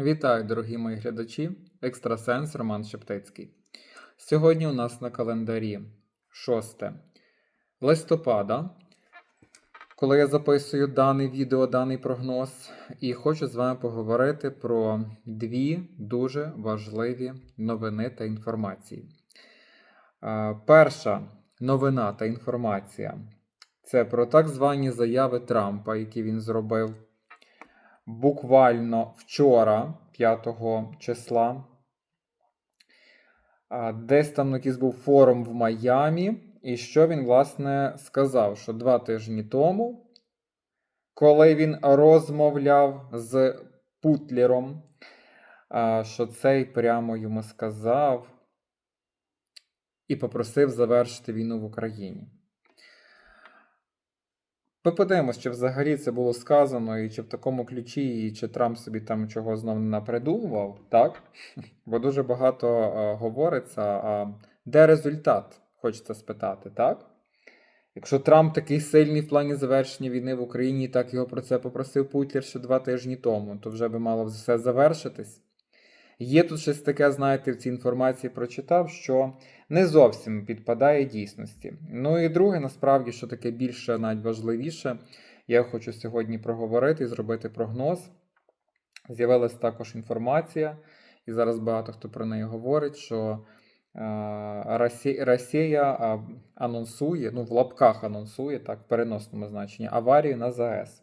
Вітаю, дорогі мої глядачі! Екстрасенс Роман Шептицький. Сьогодні у нас на календарі 6 листопада, коли я записую дане відео, даний прогноз, і хочу з вами поговорити про дві дуже важливі новини та інформації. Перша новина та інформація це про так звані заяви Трампа, які він зробив буквально вчора, 5 числа. Десь там якийсь був форум в Майамі, і що він, власне, сказав, що два тижні тому, коли він розмовляв з Путлером, що цей прямо йому сказав і попросив завершити війну в Україні. Ми подивимось, чи взагалі це було сказано, і чи в такому ключі, і чи Трамп собі там чого знов не напридумував, так? Бо дуже багато е, говориться, а де результат, хочеться спитати, так? Якщо Трамп такий сильний в плані завершення війни в Україні, так його про це попросив Путлер ще два тижні тому, то вже би мало все завершитись. Є тут щось таке, знаєте, в цій інформації прочитав, що не зовсім підпадає дійсності. Ну і друге, насправді, що таке більше, навіть важливіше, я хочу сьогодні проговорити і зробити прогноз. З'явилася також інформація, і зараз багато хто про неї говорить, що е, Росія, анонсує, ну в лапках анонсує, так, в переносному значенні, аварію на ЗАЕС.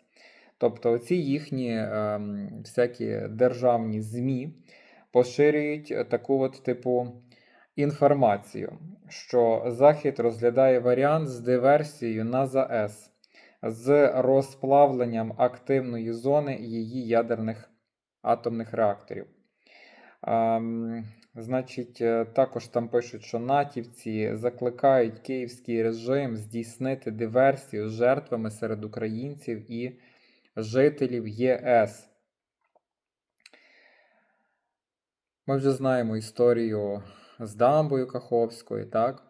Тобто, оці їхні е, всякі державні ЗМІ поширюють таку от типу інформацію, що Захід розглядає варіант з диверсією на ЗАЕС з розплавленням активної зони її ядерних атомних реакторів. Ем, Значить, е, також там пишуть, що натівці закликають київський режим здійснити диверсію з жертвами серед українців і жителів ЄС. Ми вже знаємо історію з Дамбою Каховською, так?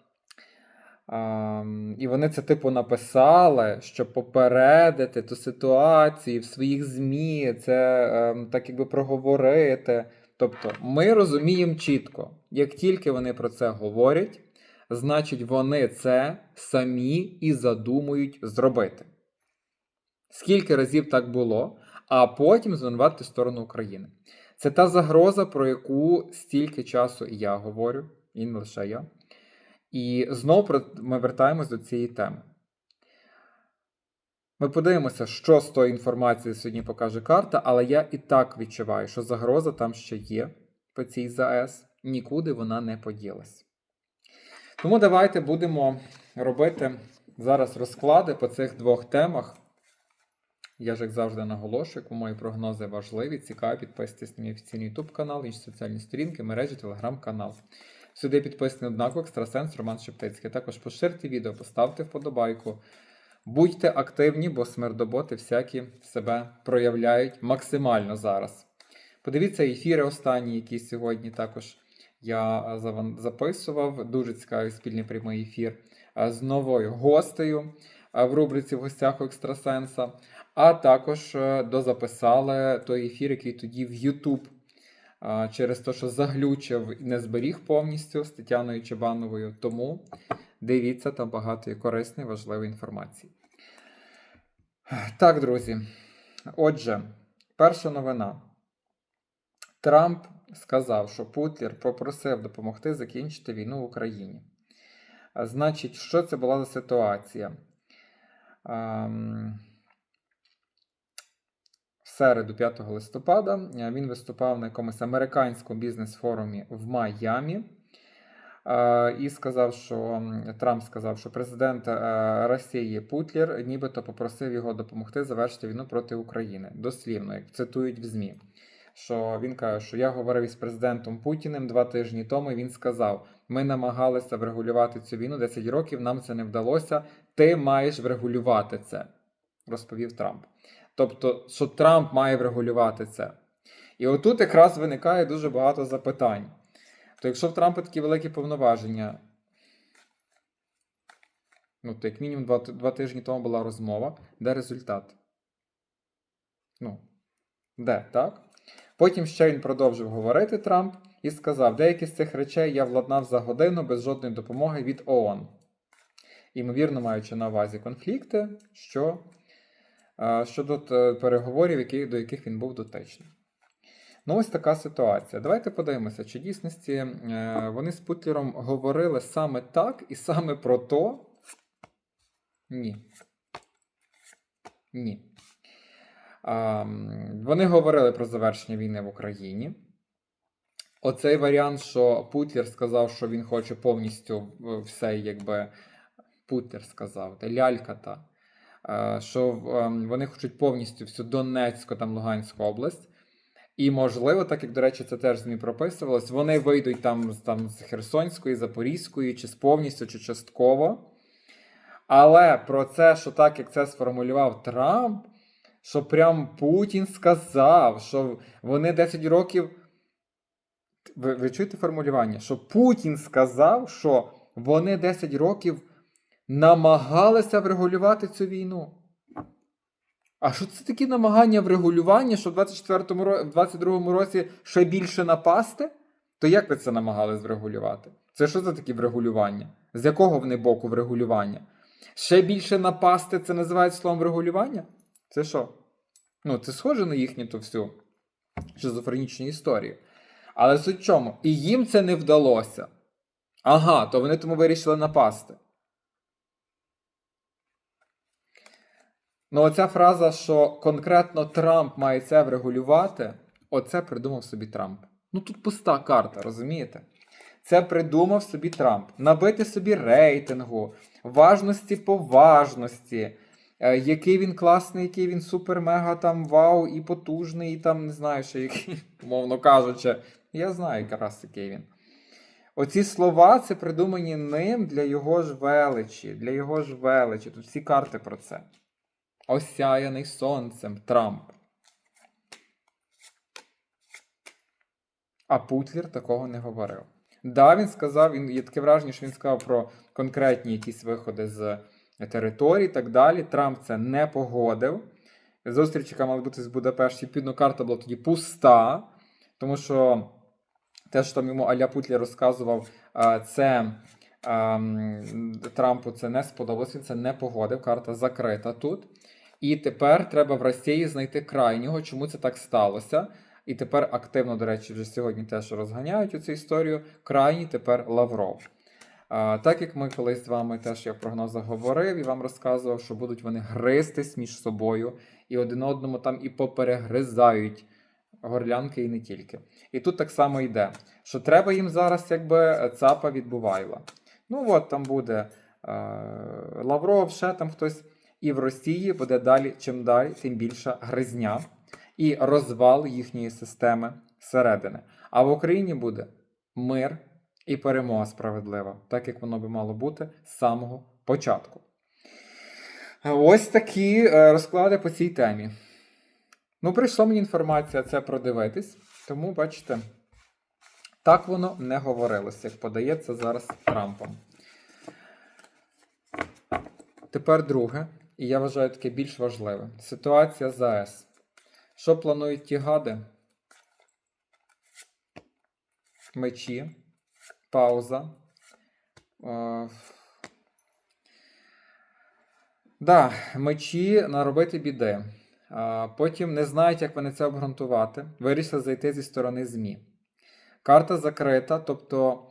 А, і вони це, типу, написали, щоб попередити ту ситуацію в своїх ЗМІ, це е, так якби проговорити. Тобто, ми розуміємо чітко, як тільки вони про це говорять, значить вони це самі і задумують зробити. Скільки разів так було, а потім звинуватити сторону України. Це та загроза, про яку стільки часу я говорю, і не лише я. І знову ми вертаємось до цієї теми. Ми подивимося, що з тої інформації сьогодні покаже карта, але я і так відчуваю, що загроза там ще є по цій ЗАЕС, нікуди вона не поділась. Тому давайте будемо робити зараз розклади по цих двох темах. Я ж, як завжди, наголошую, кому мої прогнози важливі, цікаві, підписуйтесь на мій офіційний YouTube канал, інші соціальні сторінки, мережі, телеграм-канал. Сюди підписаний однаково екстрасенс Роман Шептицький. Також поширте відео, поставте вподобайку. Будьте активні, бо смердоботи всякі себе проявляють максимально зараз. Подивіться ефіри останні, які сьогодні також я записував. Дуже цікавий спільний прямий ефір з новою гостею в рубриці в гостях у екстрасенса. А також е, дозаписали той ефір, який тоді в YouTube через те, що заглючив і не зберіг повністю з Тетяною Чебановою. Тому дивіться, там багато і корисної, важливої інформації. Так, друзі. Отже, перша новина. Трамп сказав, що Путлер попросив допомогти закінчити війну в Україні. Значить, що це була за ситуація? Середу, 5 листопада, е, він виступав на якомусь американському бізнес-форумі в Майамі. Е, і сказав, що Трамп сказав, що президент е, Росії Путлер нібито попросив його допомогти завершити війну проти України. Дослівно, як цитують в ЗМІ. Що він каже, що я говорив із президентом Путіним два тижні тому. і Він сказав: ми намагалися врегулювати цю війну 10 років. Нам це не вдалося. Ти маєш врегулювати це, розповів Трамп. Тобто, що Трамп має врегулювати це. І отут якраз виникає дуже багато запитань. То якщо в Трампа такі великі повноваження, ну, то як мінімум два, два тижні тому була розмова, де результат? Ну, де, так? Потім ще він продовжив говорити Трамп і сказав: деякі з цих речей я владнав за годину без жодної допомоги від ООН. Ймовірно, маючи на увазі конфлікти, що, е, щодо е, переговорів, до яких він був дотичний. Ну, ось така ситуація. Давайте подивимося, чи дійсності е, вони з Путлером говорили саме так і саме про то. Ні. Ні. Вони говорили про завершення війни в Україні. Оцей варіант, що Путлер сказав, що він хоче повністю все, якби Путлер сказав, та лялька та, е, що е, вони хочуть повністю всю Донецьку там Луганську область. І можливо, так як, до речі, це теж ЗМІ прописувалось, вони вийдуть там, там з Херсонської, Запорізької, чи з повністю, чи частково. Але про це, що так як це сформулював Трамп, що прям Путін сказав, що вони 10 років. Ви, ви чуєте формулювання? Що Путін сказав, що вони 10 років намагалися врегулювати цю війну. А що це такі намагання врегулювання, що в 24-му в 22-му році ще більше напасти? То як ви це намагались врегулювати? Це що за такі врегулювання? З якого вони боку врегулювання? Ще більше напасти це називають словом врегулювання? Це що? Ну, це схоже на їхню ту всю шизофренічну історію. Але суть в чому? І їм це не вдалося. Ага, то вони тому вирішили напасти. Ну, оця фраза, що конкретно Трамп має це врегулювати, оце придумав собі Трамп. Ну тут пуста карта, розумієте? Це придумав собі Трамп. Набити собі рейтингу, важності по важності, е, який він класний, який він супер-мега там вау і потужний, і там не знаю, ще який, умовно кажучи. Я знаю якраз який він. Оці слова це придумані ним для його ж величі, для його ж величі. Тут всі карти про це. Осяяний сонцем Трамп. А Путлер такого не говорив. Да, він сказав, він є таке враження, що він сказав про конкретні якісь виходи з території і так далі. Трамп це не погодив. Зустріч, яка мала бути в Будапешті, відповідно, карта була тоді пуста, тому що те, що там йому Аля Путлер розказував, це Трампу це не сподобалось, він це не погодив. Карта закрита тут. І тепер треба в Росії знайти крайнього, чому це так сталося. І тепер активно, до речі, вже сьогодні теж розганяють цю історію. Крайній тепер Лавров. А, так як ми колись з вами теж я в прогнозах говорив і вам розказував, що будуть вони гристись між собою і один одному там і поперегризають горлянки і не тільки. І тут так само йде, що треба їм зараз якби цапа від Бувайла. Ну от там буде е, Лавров, ще там хтось. І в Росії буде далі, чим далі, тим більша гризня і розвал їхньої системи зсередини. А в Україні буде мир і перемога справедлива, так як воно би мало бути з самого початку. Ось такі е, розклади по цій темі. Ну, прийшла мені інформація це продивитись, тому бачите, так воно не говорилося, як подається зараз Трампом. Тепер друге, і я вважаю таке більш важливе. Ситуація з. Що планують ті гади? Мечі, пауза. Е... Да, мечі наробити біди. А, Потім не знають, як вони це обґрунтувати. Вирішили зайти зі сторони ЗМІ. Карта закрита, тобто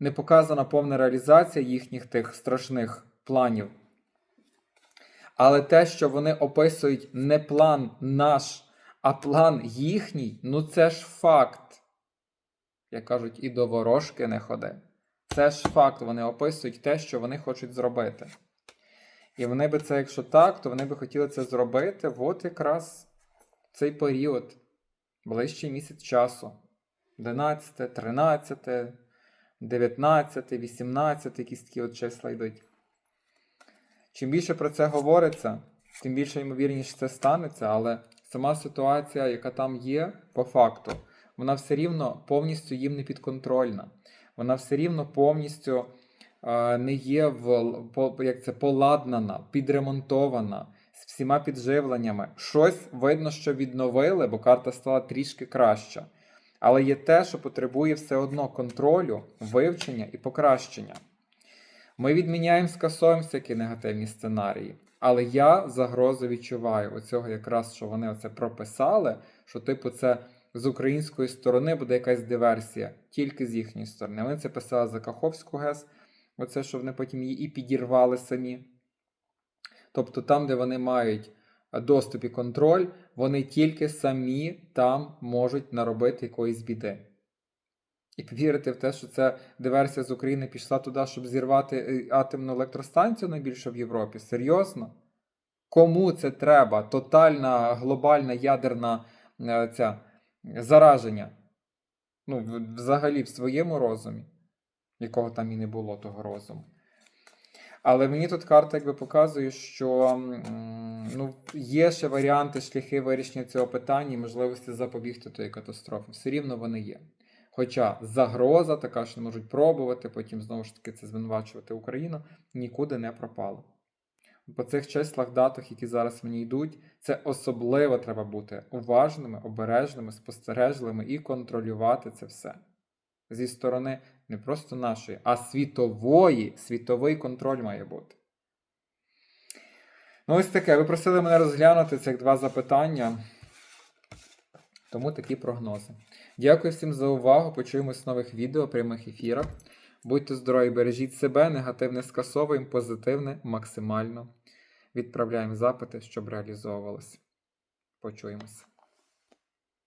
не показана повна реалізація їхніх тих страшних планів. Але те, що вони описують не план наш, а план їхній, ну це ж факт. Як кажуть, і до ворожки не ходи. Це ж факт. Вони описують те, що вони хочуть зробити. І вони би це, якщо так, то вони би хотіли це зробити от якраз в цей період, ближчий місяць часу. 11, 13, 19, 18, якісь такі от числа йдуть. Чим більше про це говориться, тим більше ймовірніше це станеться, але сама ситуація, яка там є, по факту, вона все рівно повністю їм не підконтрольна. Вона все рівно повністю е, не є в, по, як це, поладнана, підремонтована, з всіма підживленнями. Щось видно, що відновили, бо карта стала трішки краща. Але є те, що потребує все одно контролю, вивчення і покращення. Ми відміняємо, скасовуємо всякі негативні сценарії. Але я загрозу відчуваю оцього якраз, що вони оце прописали, що, типу, це з української сторони буде якась диверсія, тільки з їхньої сторони. Вони це писали за Каховську ГЕС, оце, що вони потім її і підірвали самі. Тобто там, де вони мають доступ і контроль, вони тільки самі там можуть наробити якоїсь біди. І повірити в те, що ця диверсія з України пішла туди, щоб зірвати е, атомну електростанцію найбільшу в Європі. Серйозно? Кому це треба? Тотальна глобальна ядерна е, ця, зараження. Ну, взагалі, в своєму розумі, якого там і не було того розуму. Але мені тут карта якби показує, що ну, є ще варіанти, шляхи вирішення цього питання і можливості запобігти тої катастрофи. Все рівно вони є. Хоча загроза така, що можуть пробувати, потім знову ж таки це звинувачувати Україну, нікуди не пропала. По цих числах, датах, які зараз мені йдуть, це особливо треба бути уважними, обережними, спостережливими і контролювати це все. Зі сторони не просто нашої, а світової, світовий контроль має бути. Ну, ось таке. Ви просили мене розглянути цих два запитання. Тому такі прогнози. Дякую всім за увагу. Почуємось в нових відео, прямих ефірах. Будьте здорові, бережіть себе, негативне скасовуємо, позитивне максимально. Відправляємо запити, щоб реалізовувалось. Почуємося.